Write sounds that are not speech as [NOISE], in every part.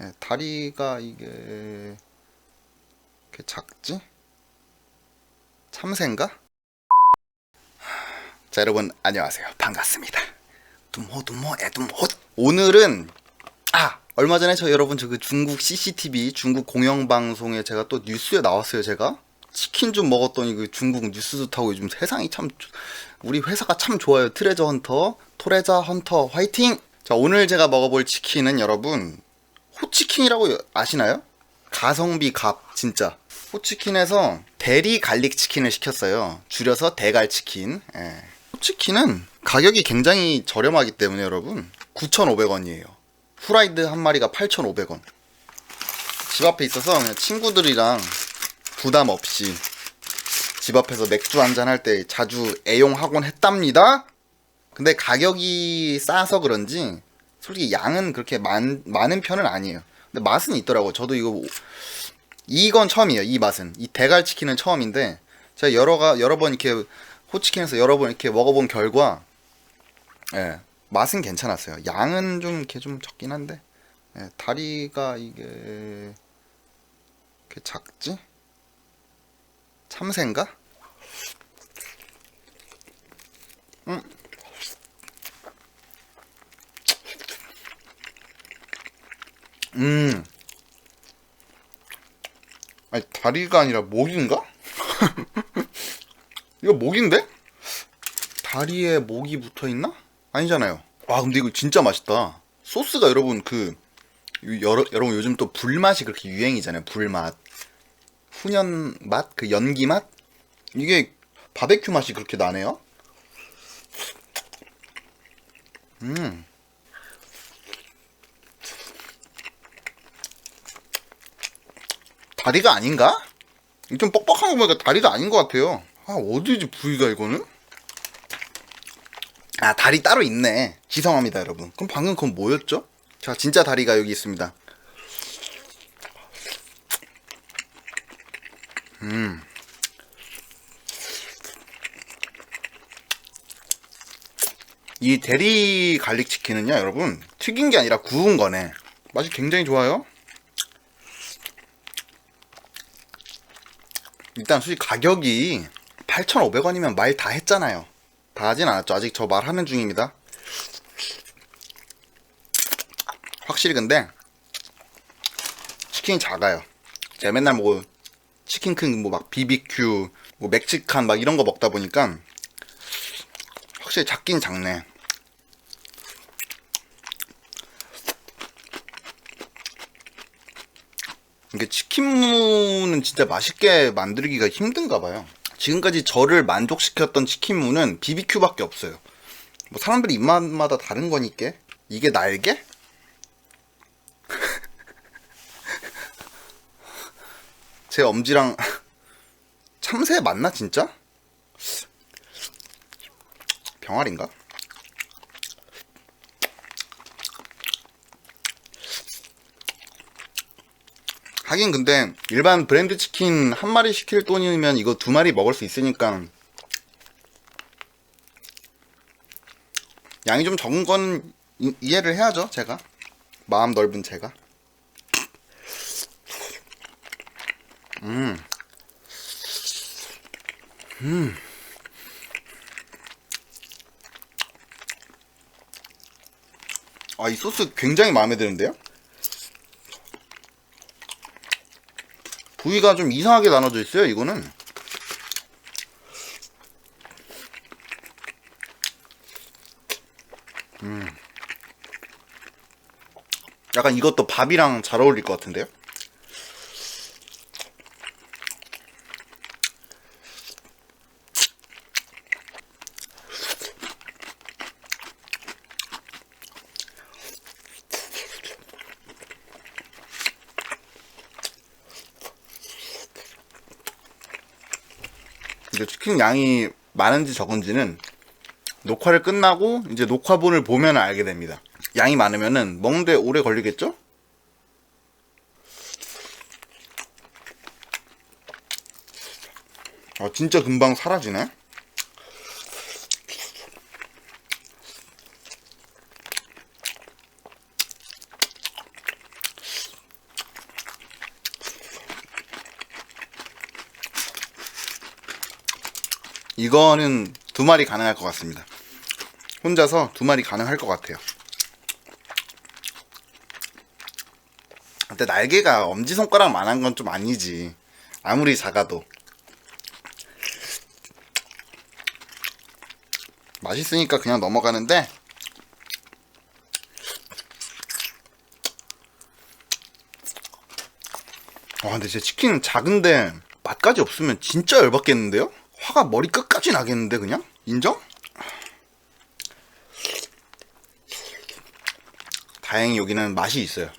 예, 다리가 이게 이렇게 작지? 참새인가? 자 여러분 안녕하세요. 반갑습니다. 둠호 둠호 애둠호. 오늘은 아 얼마 전에 저 여러분 저 그 중국 CCTV 중국 공영방송에 제가 또 뉴스에 나왔어요 제가. 치킨 좀 먹었더니 그 중국 뉴스도 타고 요즘 세상이 참 좋- 우리 회사가 참 좋아요. 트레저 헌터 토레자 헌터 화이팅! 자 오늘 제가 먹어볼 치킨은 여러분 호치킨이라고 아시나요? 가성비 값 진짜. 호치킨에서 대리 갈릭 치킨을 시켰어요. 줄여서 대갈 치킨. 예. 호치킨은 가격이 굉장히 저렴하기 때문에 여러분 9,500원이에요. 후라이드 한 마리가 8,500원. 집 앞에 있어서 그냥 친구들이랑 부담 없이 집 앞에서 맥주 한잔 할 때 자주 애용하곤 했답니다. 근데 가격이 싸서 그런지 솔직히 양은 그렇게 많, 많은 편은 아니에요. 근데 맛은 있더라고. 저도 이거 이건 처음이에요. 이 맛은 이 대갈 치킨은 처음인데 제가 여러가 여러 번 이렇게 호치킨에서 여러 번 이렇게 먹어본 결과 예, 맛은 괜찮았어요. 양은 좀 이렇게 좀 적긴 한데 예, 다리가 이게 이렇게 작지? 참새인가? 음. 아니 다리가 아니라 목인가? [LAUGHS] 이거 목인데? 다리에 목이 붙어 있나? 아니잖아요. 와 근데 이거 진짜 맛있다. 소스가 여러분 그 유- 여러, 여러분 요즘 또 불맛이 그렇게 유행이잖아요. 불맛, 훈연 맛, 그 연기 맛. 이게 바베큐 맛이 그렇게 나네요. 음. 다리가 아닌가? 이좀 뻑뻑한 거 보니까 다리가 아닌 것 같아요. 아, 어디지 부위가 이거는? 아, 다리 따로 있네. 죄송합니다, 여러분. 그럼 방금 그건 뭐였죠? 자, 진짜 다리가 여기 있습니다. 음. 이 대리 갈릭 치킨은요, 여러분, 튀긴 게 아니라 구운 거네. 맛이 굉장히 좋아요. 일단 솔직히 가격이 8,500원이면 말 다 했잖아요. 다 하진 않았죠. 아직 저 말하는 중입니다. 확실히 근데 치킨이 작아요. 제가 맨날 뭐 치킨 큰 뭐 막 BBQ, 뭐 멕시칸 막 이런 거 먹다 보니까 확실히 작긴 작네. 이게 치킨무는 진짜 맛있게 만들기가 힘든가 봐요. 지금까지 저를 만족시켰던 치킨무는 BBQ밖에 없어요. 뭐 사람들 입맛마다 다른 거니까 이게 날개? [LAUGHS] 제 엄지랑 [LAUGHS] 참새 맞나 진짜? 병아리인가? 하긴 근데 일반 브랜드 치킨 한 마리 시킬 돈이면 이거 두 마리 먹을 수 있으니까 양이 좀 적은 건 이- 이해를 해야죠 제가 마음 넓은 제가 음. 음. 아, 이 소스 굉장히 마음에 드는데요? 부위가 좀 이상하게 나눠져 있어요, 이거는. 음. 약간 이것도 밥이랑 잘 어울릴 것 같은데요? 이제 치킨 양이 많은지 적은지는 녹화를 끝나고 이제 녹화본을 보면 알게 됩니다. 양이 많으면은 먹는데 오래 걸리겠죠? 아 진짜 금방 사라지네. 이거는 두 마리 가능할 것 같습니다. 혼자서 두 마리 가능할 것 같아요. 근데 날개가 엄지손가락만한 건 좀 아니지. 아무리 작아도. 맛있으니까 그냥 넘어가는데 와 근데 제 치킨은 작은데 맛까지 없으면 진짜 열받겠는데요? 화가 머리 끝까지 나겠는데 그냥? 인정? 다행히 여기는 맛이 있어요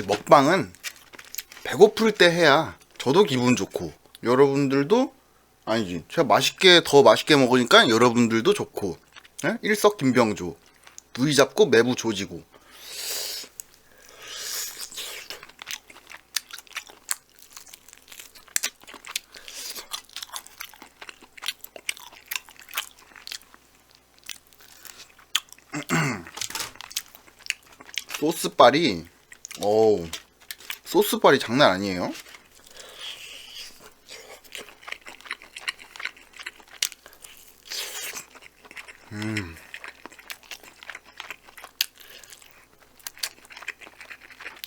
역시 먹방은 배고플 때 해야 저도 기분 좋고 여러분들도 아니지 제가 맛있게 더 맛있게 먹으니까 여러분들도 좋고 예? 일석김병조 누이 잡고 매부 조지고 [CLEARS THROAT] 소스빨이 어우 소스빨이 장난 아니에요?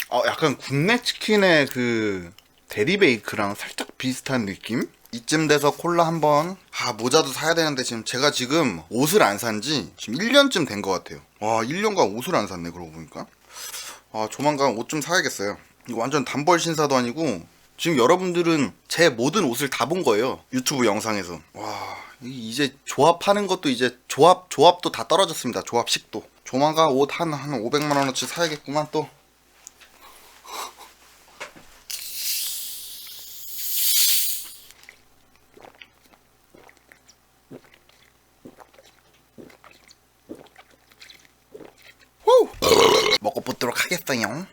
어, 약간 국내 치킨의 그 대리베이크랑 살짝 비슷한 느낌? 이쯤 돼서 콜라 한번 아 모자도 사야 되는데 지금 제가 지금 옷을 안 산지 지금 1년쯤 된 것 같아요. 와 1년간 옷을 안 샀네 그러고 보니까 아 조만간 옷 좀 사야겠어요. 이거 완전 단벌 신사도 아니고 지금 여러분들은 제 모든 옷을 다 본 거예요 유튜브 영상에서. 와 이- 이제 조합하는 것도 이제 조합 조합도 다 떨어졌습니다 조합식도. 조만간 옷 한 한 500만 원어치 사야겠구만 또 후! 먹고 붙도록 하겠어요.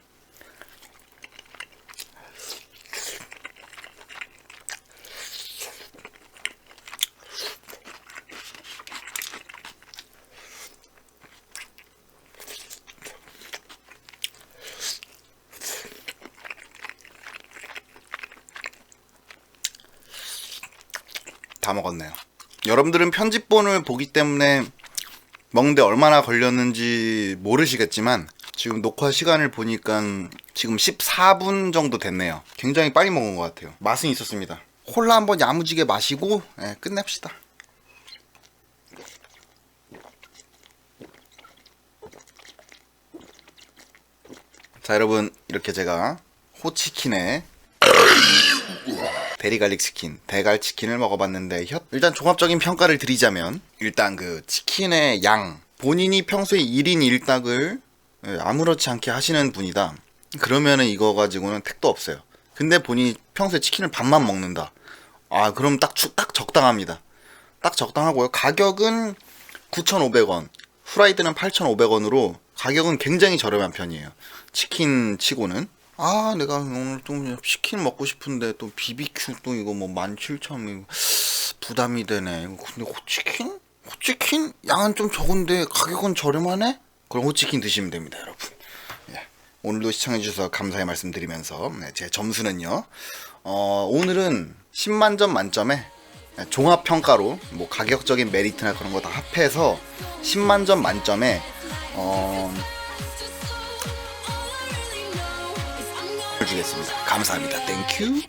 다 먹었네요. 여러분들은 편집본을 보기 때문에 먹는데 얼마나 걸렸는지 모르시겠지만 지금 녹화 시간을 보니까 지금 14분 정도 됐네요. 굉장히 빨리 먹은 것 같아요. 맛은 있었습니다. 콜라 한번 야무지게 마시고 예, 끝냅시다. 자 여러분 이렇게 제가 호치킨에 [COUGHS] 대리갈릭 치킨, 대갈 치킨을 먹어봤는데 혀- 일단 종합적인 평가를 드리자면 일단 그 치킨의 양 본인이 평소에 1인 1닭을 예, 아무렇지 않게 하시는 분이다. 그러면은 이거 가지고는 택도 없어요. 근데 본인이 평소에 치킨을 반만 먹는다. 아 그럼 딱, 추- 딱 적당합니다. 딱 적당하고요. 가격은 9,500원, 후라이드는 8,500원으로 가격은 굉장히 저렴한 편이에요. 치킨 치고는. 아, 내가 오늘 좀 치킨 먹고 싶은데 또 BBQ 또 이거 뭐 17,000원 부담이 되네. 근데 호치킨? 호치킨 양은 좀 적은데 가격은 저렴하네? 그럼 호치킨 드시면 됩니다, 여러분. 예. 오늘도 시청해주셔서 감사의 말씀 드리면서 네, 제 점수는요. 어, 오늘은 10만 점 만점에 네, 종합 평가로 뭐 가격적인 메리트나 그런 거 다 합해서 10만 점 만점에 어, 주겠습니다. 감사합니다. 땡큐.